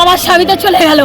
আমার স্বামী তো চলে গেল।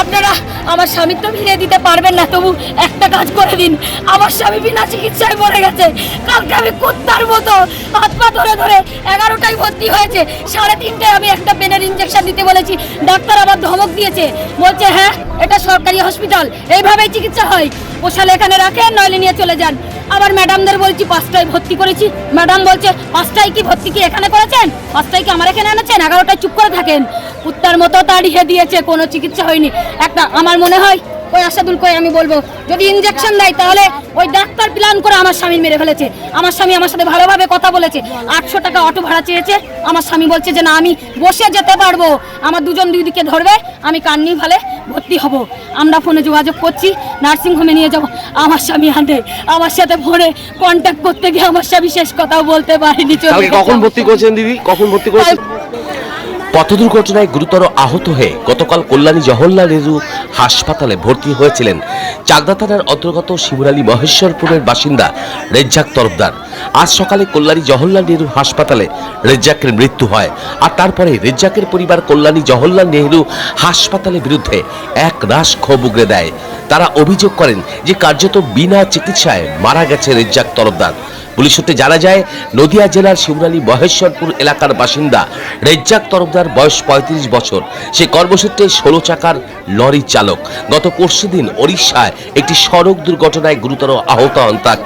আপনারা আমার স্বামী তো ফিরিয়ে দিতে পারবেন না, তবু একটা কাজ করে দিন। আমার স্বামী বিনা চিকিৎসায় মরে গেছে। কালকে আমি কুত্তার মতো হাত পা ধরে ধরে এগারোটায় ভর্তি হয়েছে। সাড়ে তিনটায় আমি একটা পেনের ইঞ্জেকশন দিতে বলেছি। ডাক্তার আবার ধমক দিয়েছে। বলছে হ্যাঁ এটা সরকারি হসপিটাল এইভাবেই চিকিৎসা হয়। পোষালে এখানে রাখেন, নইলে নিয়ে চলে যান। আবার ম্যাডামদের বলছি, পাঁচটায় ভর্তি করেছি। ম্যাডাম বলছে, পাঁচটায় কি ভর্তি কি এখানে করেছেন? পাঁচটায় কি আমার এখানে এনেছেন? এগারোটায় চুপ করে থাকেন। কুত্তার মতো তাড়িয়ে দিয়েছে, কোনো চিকিৎসা হয়নি। একটা, আমার মনে হয় ওই আসাদুল কই আমি বলব, যদি ইঞ্জেকশন দেয় তাহলে ওই ডাক্তার প্ল্যান করে আমার স্বামী মেরে ফেলেছে। আমার স্বামী আমার সাথে ভালোভাবে কথা বলেছে। আটশো টাকা অটো ভাড়া চেয়েছে। আমার স্বামী বলছে যে, না, আমি বসে যেতে পারব। আমার দুজন দুই দিকে ধরবে, আমি কান্নি ভালে ভর্তি হব। আমরা ফোনে যোগাযোগ করছি নার্সিং হোমে নিয়ে যাব। আমার স্বামী হাতে আমার সাথে ফোনে কন্ট্যাক্ট করতে গিয়ে আমার স্বামী শেষ কথাও বলতে পারিনি। কখন ভর্তি করেছেন দিদি? কখন ভর্তি করেছেন? পথ দুর্ঘটনায় গুরুতর আহত হয়ে গতকাল কল্যাণী জওহরলাল নেহরু হাসপাতালে ভর্তি হয়েছিলেন। চাকদা থানার অন্তর্গত শিমুরালী মহেশ্বরপুরের বাসিন্দা রেজ্জাক তরফদার। আজ সকালে কল্যাণী জওহরলাল নেহরু হাসপাতালে রেজ্জাকের মৃত্যু হয় আর তারপরে রেজ্জাকের পরিবার কল্যাণী জওহরলাল নেহরু হাসপাতালের বিরুদ্ধে এক রাশ ক্ষোভ উগড়ে দেয়। তারা অভিযোগ করেন যে কার্যত বিনা চিকিৎসায় মারা গেছে রেজ্জাক তরফদার। পুলিশ সূত্রে জানা যায়, নদিয়া জেলার শিবরালী মহেশ্বরপুর এলাকার বাসিন্দা রেজ্জাক তরফদার বয়স পঁয়ত্রিশ বছর। সে কর্মসূত্রে ষোলো চাকার লরি চালক। গত পরশু দিন ওড়িশায় একটি সড়ক দুর্ঘটনায় গুরুতর আহত হন তাক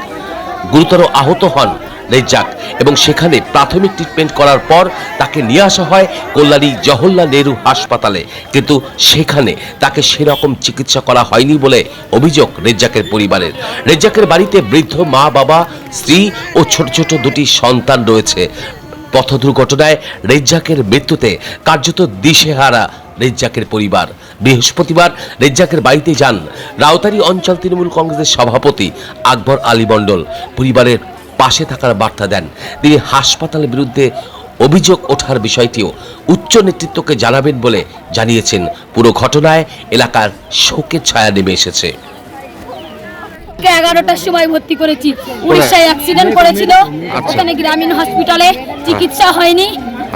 গুরুতর আহত হন রেজ্জাক এবং সেখানে প্রাথমিক ট্রিটমেন্ট করার পর তাকে নিয়ে আসা হয় কল্যাণী জওহরলাল নেহরু হাসপাতালে। কিন্তু সেখানে তাকে সেরকম চিকিৎসা করা হয়নি বলে অভিযোগ রেজ্জাকের পরিবারের। রেজ্জাকের বাড়িতে বৃদ্ধ মা, বাবা, স্ত্রী ও ছোট ছোট দুটি সন্তান রয়েছে। পথ দুর্ঘটনায় রেজ্জাকের মৃত্যুতে কার্যত দিশেহারা রেজ্জাকের পরিবার। বৃহস্পতিবার রেজ্জাকের বাড়িতে যান রাউতারি অঞ্চল তৃণমূল কংগ্রেসের সভাপতি আকবর আলী মণ্ডল। পরিবারের পাশে থাকার বার্তা দেন। তিনি হাসপাতালের বিরুদ্ধে অভিযোগ ওঠার বিষয়টিও উচ্চ নেতৃত্বকে জানাবেন বলে জানিয়েছেন। পুরো ঘটনায় এলাকার শোকের ছায়া নেমে এসেছে। এগারোটার সময় ভর্তি করেছি। উড়িষ্যায় অ্যাক্সিডেন্ট করেছিল। আচ্ছা। ওখানে গ্রামীণ হসপিটালে চিকিৎসা হয়নি।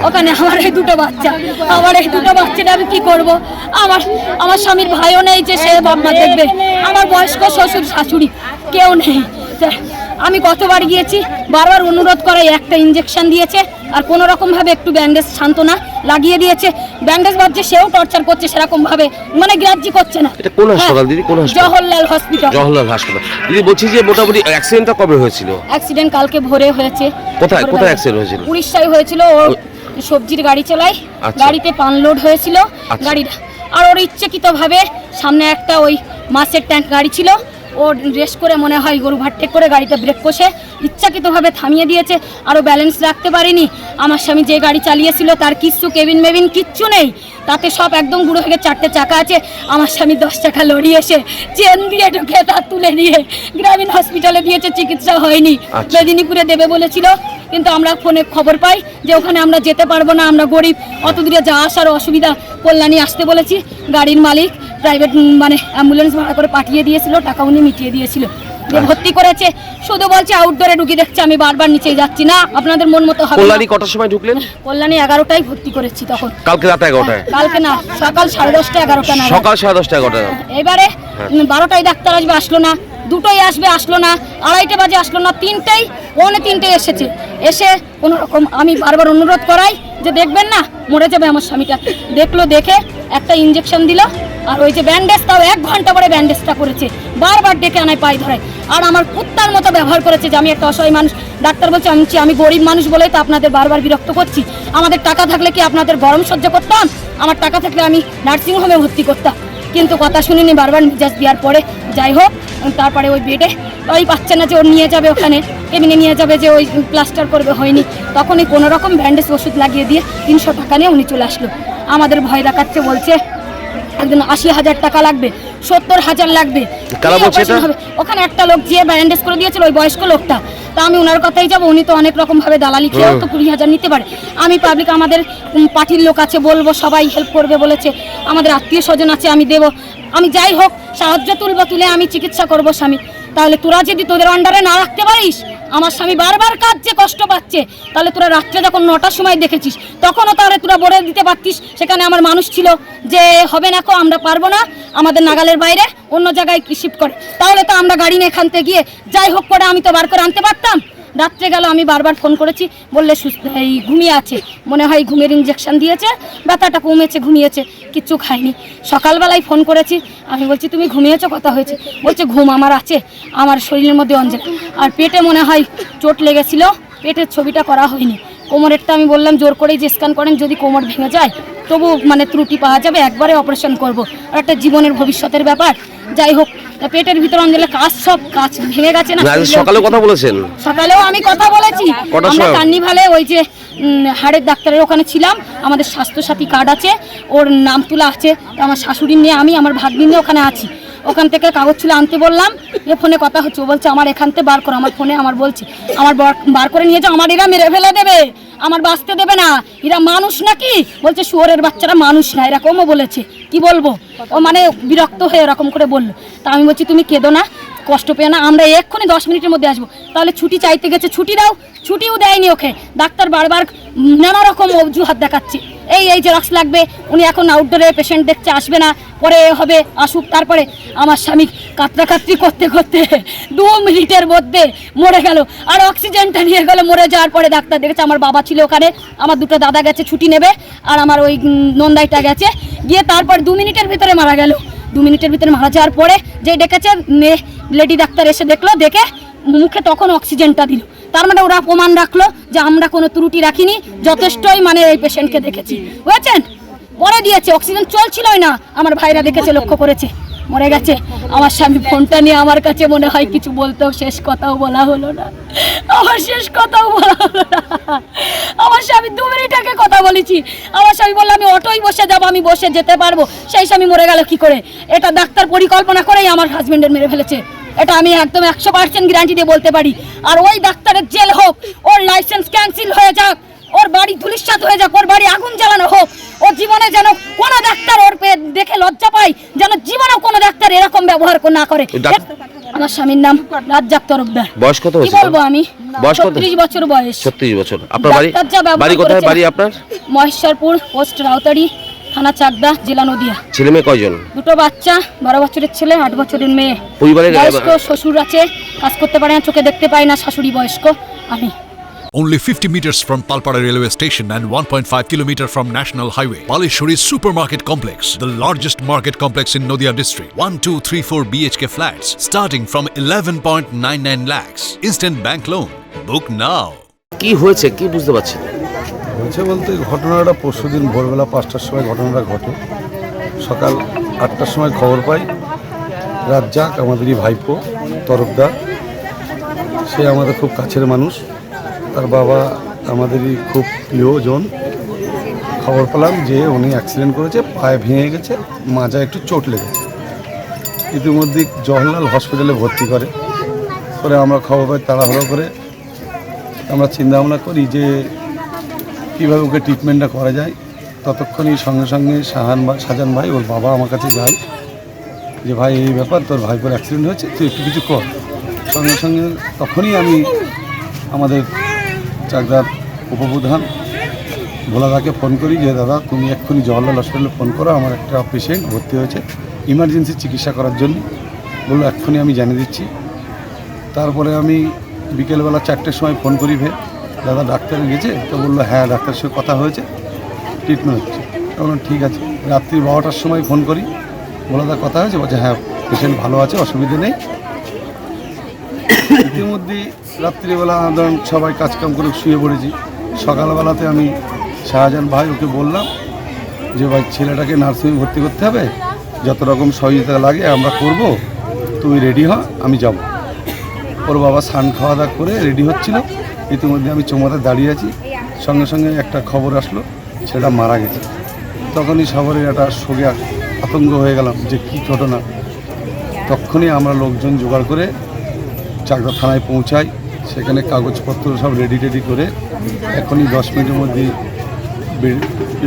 ওখানে আমার এই দুটো বাচ্চা। আমার এই দুটো বাচ্চাটা আমি কি করব? আমার আমার স্বামীর ভাইও নেই যে সে বাবা দেখবে। আমার বয়স্ক শ্বশুর শাশুড়ি কেউ নেই। আমি কতবার গিয়েছি বারবার অনুরোধ করাই একটা ইঞ্জেকশন দিয়েছে আর কোনো রকম ভাবে একটু ব্যান্ডেজ সান্ত্বনা লাগিয়ে দিয়েছে ব্যান্ডেজ বাজছে সেও টর্চার করছে সেরকমভাবে মানে গ্রাহ্য করছে না এটা কোন হ্যাঁ, হাসপাতাল দিদি? কোন হাসপাতাল? জওহরলাল হসপিটাল জওহরলাল হাসপাতাল দিদি বলছি যে মোটামুটি অ্যাক্সিডেন্টটা কবে হয়েছিল অ্যাক্সিডেন্ট কালকে ভোরে হয়েছে কোথায়? কোথায় accident হয়েছিল? উড়িষ্যায় হয়েছিল ও সবজির গাড়ি চালায় আচ্ছা। গাড়িতে পান লোড হয়েছিল আচ্ছা। গাড়িটা আর ওর ইচ্ছাকৃতভাবে সামনে একটা ওই মাছের ট্যাঙ্ক গাড়ি ছিল ও রেস করে মনে হয় গরু ভাট্টেক করে গাড়িটা ব্রেক কষে ইচ্ছাকৃতভাবে থামিয়ে দিয়েছে আরও ব্যালেন্স রাখতে পারিনি। আমার স্বামী যে গাড়ি চালিয়েছিল তার কিচ্ছু কেবিন মেবিন কিচ্ছু নেই। তাতে সব একদম গুঁড়ো হয়ে চারটে চাকা আছে। আমার স্বামী দশ টাকা লড়িয়ে এসে চেন দিয়ে ঢুকে তার তুলে নিয়ে গ্রামীণ হসপিটালে দিয়েছে চিকিৎসা হয়নি। আচ্ছা। মেদিনীপুরে দেবে বলেছিল। কিন্তু আমরা ফোনে খবর পাই যে ওখানে আমরা যেতে পারব না আমরা গরিব। অত দূরে যা আসার অসুবিধা কল্যাণী আসতে বলেছি। গাড়ির মালিক প্রাইভেট মানে অ্যাম্বুলেন্স ভাড়া করে পাঠিয়ে দিয়েছিল টাকা উনি মিটিয়ে দিয়েছিল। যে ভর্তি করেছে শুধু বলছে আউটডোরে ঢুকি দেখছে আমি বারবার নিচে যাচ্ছি না আপনাদের মন মতো হবে না। কল্যাণী কটার সময় ঢুকলেন? কল্যাণী এগারোটায় ভর্তি করেছি তখন। কালকে রাত এগারোটায়? কালকে না সকাল সাড়ে দশটা এগারোটা না সকাল সাড়ে দশটা এগারোটায় এবারে বারোটায় ডাক্তার আসবে আসলো না। দুটোই আসবে, আসলো না, আড়াইটে বাজে আসলো না, তিনটেই, পৌনে তিনটে এসেছে। এসে কোনো রকম আমি বারবার অনুরোধ করাই যে দেখবেন না, মরে যাবে আমার স্বামীটা। দেখল, দেখে একটা ইঞ্জেকশন দিল, আর ওই যে ব্যান্ডেজ তাও এক ঘণ্টা পরে ব্যান্ডেজটা করেছে। বারবার ডেকে আনায় পায়ে ধরায় আর আমার কুত্তার মতো ব্যবহার করেছে যে আমি একটা অসহায় মানুষ। ডাক্তার বলছে, আমি আমি গরিব মানুষ বলেই তো আপনাদের বারবার বিরক্ত করছি। আমাদের টাকা থাকলে কি আপনাদের গরম সহ্য করতাম? আমার টাকা থাকলে আমি নার্সিংহোমে ভর্তি করতাম। কিন্তু কথা শুনিনি, বারবার জাস্ট দেওয়ার পরে যাই হোক, তারপরে ওই বেডে ওই পাচ্ছে না যে ওর নিয়ে যাবে ওখানে এমনি নিয়ে যাবে যে ওই প্লাস্টার করবে হয়নি। তখনই কোনো রকম ব্যান্ডেজ ওষুধ লাগিয়ে দিয়ে তিনশো টাকা নিয়ে উনি চলে আসলো। আমাদের ভয় দেখাচ্ছে, বলছে একদিন আশি হাজার টাকা লাগবে সত্তর হাজার লাগবে? ওখানে একটা লোক যে ব্যান্ডেজ করে দিয়েছিল ওই বয়স্ক লোকটা। তা আমি ওনার কথাই যাব উনি তো অনেক রকম ভাবে দালালি খেয়েও তো কুড়ি হাজার নিতে পারে। আমি পাবলিক আমাদের পার্টির লোক আছে বলব সবাই হেল্প করবে বলেছে। আমাদের আত্মীয় স্বজন আছে আমি দেব। আমি যাই হোক সাহায্য তুলবো তুলে আমি চিকিৎসা করব স্বামী। তাহলে তোরা যদি তোদের আন্ডারে না রাখতে পারিস আমার স্বামী বারবার কাঁদছে, কষ্ট পাচ্ছে। তাহলে তোরা রাত্রে যখন নটার সময় দেখেছিস, তখনও তাহলে তোরা বলে দিতে পারতিস, সেখানে আমার মানুষ ছিল যে হবে না কো, আমরা পারব না, আমাদের নাগালের বাইরে অন্য জায়গায় শিফট করে। তাহলে তো আমরা গাড়ি নিয়ে এখান থেকে গিয়ে যাই হোক করে আমি তো বার করে আনতে পারতাম। রাত্রে গেল, আমি বারবার ফোন করেছি, বললে সুস্থ এই ঘুমিয়ে আছে। মনে হয় ঘুমের ইঞ্জেকশন দিয়েছে, ব্যথাটা কমেছে, ঘুমিয়েছে, কিচ্ছু খাইনি। সকালবেলায় ফোন করেছি, আমি বলছি, তুমি ঘুমিয়েছো, কথা হয়েছে? বলছে, ঘুম আমার আছে, আমার শরীরের মধ্যে অঞ্জল। আর পেটে মনে হয় চোট লেগেছিল, পেটের ছবিটা করা হয়নি। কোমরেরটা আমি বললাম, জোর করেই যে স্ক্যান করেন, যদি কোমর ভেঙে যায় তবু মানে ত্রুটি পাওয়া যাবে একবারে অপারেশন করব। আর একটা জীবনের ভবিষ্যতের ব্যাপার। যাই হোক পেটের ভিতর অঞ্জলে কাজ সব কাজ ভেঙে গেছে না। সকালে কথা বলেছেন? সকালেও আমি কথা বলেছি। আমরা? কার্নিভালে ওই যে হাড়ের ডাক্তারের ওখানে ছিলাম। আমাদের স্বাস্থ্যসাথী কার্ড আছে ওর নাম তোলা আছে। আমার শাশুড়ি নিয়ে আমি আমার ভাগ্নি নিয়ে ওখানে আছি। ওখান থেকে কাগজ ছিল আনতে বললাম এ ফোনে কথা হচ্ছে। ও বলছে আমার এখান থেকে বার করো আমার ফোনে আমার বলছে আমার বার- বার করে নিয়ে যাও আমার এরা মেরে ফেলে দেবে। আমার বাঁচতে দেবে না। এরা মানুষ নাকি? বলছে, শুয়োরের বাচ্চারা মানুষ না, এরকমও বলেছে। কি বলব? ও মানে বিরক্ত হয়ে এরকম করে বলল। তা আমি বলছি, তুমি কেঁদো না, কষ্ট পেয়ে না, আমরা এক্ষুনি দশ মিনিটের মধ্যে আসব। তাহলে ছুটি চাইতে গেছে, ছুটি দাও, ছুটিও দেয়নি ওকে। ডাক্তার বারবার নানা রকম অজুহাত দেখাচ্ছে। এই এই জেরক্স লাগবে। উনি এখন আউটডোরে পেশেন্ট দেখছে আসবে না। পরে হবে আসুক। তারপরে আমার স্বামী কাতরাকাতরি করতে করতে দু মিনিটের মধ্যে মরে গেল। আর অক্সিজেনটা নিয়ে গেল, মরে যাওয়ার পরে ডাক্তার দেখেছে আমার বাবা ছিল ওখানে। আমার দুটো দাদা গেছে, ছুটি নেবে। আর আমার ওই নন্দাইটা গেছে। গিয়ে তারপর দু মিনিটের ভিতরে মারা গেল। দু মিনিটের ভিতরে মারা যাওয়ার পরে যে ডেকেছে মেয়ে লেডি ডাক্তার এসে দেখল, দেখে মুখে তখন অক্সিজেনটা দিল। তার মানে ওরা প্রমাণ রাখল যে আমরা কোনো ত্রুটি রাখিনি, যথেষ্টই মানে এই পেশেন্টকে দেখেছি। বুঝেছেন? পরে দিয়েছে অক্সিজেন চলছিলই না। আমার ভাইরা দেখেছে, লক্ষ্য করেছে। মরে গেছে। আমার স্বামী ফোনটা নিয়ে আমার কাছে মনে হয় কিছু বলতেও শেষ কথাও বলা হলো না। আমার শেষ কথাও বলা হলো না। আমার স্বামী দু মিনিট আগে কথা বলেছি। আমার স্বামী বলল, আমি অটোই বসে যাব, আমি বসে যেতে পারব। সেই স্বামী মরে গেল কি করে? এটা ডাক্তার পরিকল্পনা করেই আমার হাজব্যান্ডের মেরে ফেলেছে। এটা আমি একদম একশো পার্সেন্ট গ্যারান্টি দিয়ে বলতে পারি। আর ওই ডাক্তারের জেল হোক ওর লাইসেন্স ক্যান্সেল হয়ে যাক ওর বাড়ি ধুলিশ্বাত হয়ে যাক ওর বাড়ি আগুন জ্বালানো হোক ওর জীবনে যেন কোনো ডাক্তার ওর দেখে লজ্জা পায় যেন জীবনেও কোনো ডাক্তার এরকম ব্যবহার না করে। আমার স্বামীর নাম রাজ্জাক তরফদার। বয়স কত কি বলব আমি? বয়স কত? বছর বয়স। ছত্রিশ বছর। আপনার বাড়ি বাড়ি কোথায়? বাড়ি আপনার? মহেশ্বরপুর পোস্ট থানা চাকদা জেলা নদিয়া ছেলে মেয়ে কয়জন দুটো বাচ্চা বারো বছরের ছেলে আট বছরের মেয়ে পরিবারের বয়স্ক শ্বশুর আছে কাজ করতে পারে না চোখে দেখতে পায় না শাশুড়ি বয়স্ক আমি Only 50 meters from Palpara railway station and 1.5 kilometer from National Highway. Palishuri Supermarket Complex, the largest market complex in Noida district. 1, 2, 3, 4 BHK flats starting from 11.99 lakhs. Instant bank loan. Book now. কি হয়েছে? কি বুঝতে পারছেন হয়েছে বলতে ঘটনাটা পরশু দিন ভোরবেলা পাঁচটার সময় ঘটনাটা ঘটে। সকাল আটটার সময় খবর পাই। রাজ্জাক আমাদেরই ভাইপো, তরফদার। সে আমাদের খুব কাছের মানুষ। তার বাবা আমাদেরই খুব প্রিয়জন। খবর পেলাম যে উনি অ্যাক্সিডেন্ট করেছে, পায়ে ভেঙে গেছে মাজা একটু চোট লেগেছে। ইতিমধ্যে জওহরলাল হসপিটালে ভর্তি করে। পরে আমরা খবর পাই তাড়াহুড়ো করে আমরা চিন্তা ভাবনা করি যে কীভাবে ওকে ট্রিটমেন্টটা করা যায়। ততক্ষণই সঙ্গে সঙ্গে ভাই শাহজান ভাই, ওর বাবা আমার কাছে যায় যে, ভাই, এই ব্যাপার, তোর ভাই ভাইপোর অ্যাক্সিডেন্ট হয়েছে, তুই একটু কিছু কর। সঙ্গে সঙ্গে তখনই আমি আমাদের চাকদার উপপ্রধান ভোলাদাকে ফোন করি যে, দাদা, তুমি এক্ষুনি জওয়াহরলাল হসপিটালে ফোন করো, আমার একটা পেশেন্ট ভর্তি হয়েছে ইমার্জেন্সি চিকিৎসা করার জন্য। বলল, এক্ষুনি আমি জানিয়ে দিচ্ছি। তারপরে আমি বিকেলবেলা চারটের সময় ফোন করি ভে দাদা ডাক্তার গেছে? তো বলল হ্যাঁ ডাক্তারের সঙ্গে কথা হয়েছে ট্রিটমেন্ট হচ্ছে। তখন ঠিক আছে। রাত্রি বারোটার সময় ফোন করি, বলে দা কথা হয়েছে? বলছে হ্যাঁ পেশেন্ট ভালো আছে, অসুবিধে নেই। ইতিমধ্যে রাত্রিবেলা ধরুন সবাই কাজকাম করে শুয়ে পড়েছি। সকালবেলাতে আমি শাহজাহান ভাই ওকে বললাম যে, ভাই, ছেলেটাকে নার্সিংয়ে ভর্তি করতে হবে, যত রকম সহযোগিতা লাগে আমরা করব তুই রেডি হ আমি যাব। ওর বাবা স্নান খাওয়া দাওয়া করে রেডি হচ্ছিল। ইতিমধ্যে আমি চোমাতে দাঁড়িয়ে আছি। সঙ্গে সঙ্গে একটা খবর আসলো, সেটা মারা গেছে। তখনই সবারই একটা শোকে আতঙ্ক হয়ে গেলাম যে কী ঘটনা। তখনই আমরা লোকজন জোগাড় করে চাকদা থানায় পৌঁছাই। সেখানে কাগজপত্র সব রেডি টেডি করে এখনই দশ মিনিটের মধ্যে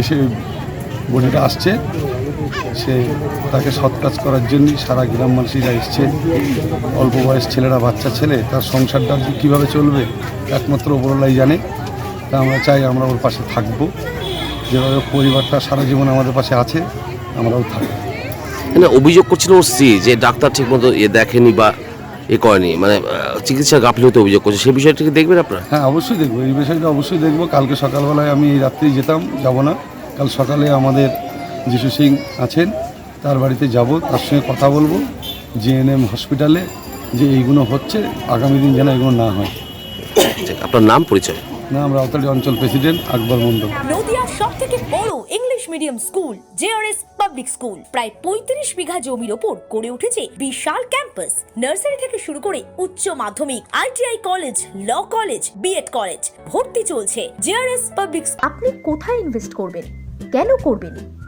এসে বডিটা আসছে। সে তাকে সৎ কাজ করার জন্যই সারা গ্রাম গ্রামবাসীরা এসছে। অল্প বয়স ছেলেরা বাচ্চা ছেলে তার সংসারটা কীভাবে চলবে একমাত্র ওপরলাই জানে। তা আমরা চাই আমরা ওর পাশে থাকব। যেভাবে পরিবারটা সারা জীবন আমাদের পাশে আছে আমরাও থাকব। মানে অভিযোগ করছিল ওর স্ত্রী যে ডাক্তার ঠিকমতো এ দেখেনি বা এ করেনি। মানে চিকিৎসা গাফিলতি অভিযোগ করছে। সেই বিষয়টিকে দেখবেন আপনারা? হ্যাঁ অবশ্যই দেখব। এই বিষয়টা অবশ্যই দেখব। কালকে সকালবেলায় আমি এই রাত্রেই যেতাম যাব না। কাল সকালে আমাদের যিশু সিং আছেন তার বাড়িতে যাব তার সঙ্গে কথা বলব জিএনএম হসপিটালে যে এইগুলো হচ্ছে আগামী দিন যেন এগুলো না হয়। আপনার নাম পরিচয়? না আমরা আওতালি অঞ্চল প্রেসিডেন্ট আকবর মন্ডল নদিয়ার সব থেকে বড় English medium school JRS public school প্রায় পঁয়ত্রিশ বিঘা জমির ওপর গড়ে উঠেছে বিশাল ক্যাম্পাস। নার্সারি থেকে শুরু করে উচ্চ মাধ্যমিক ITI college law college B Ed college ভর্তি চলছে। জেআরএস পাবলিক আপনি কোথায় ইনভেস্ট করবেন? কেন করবেন?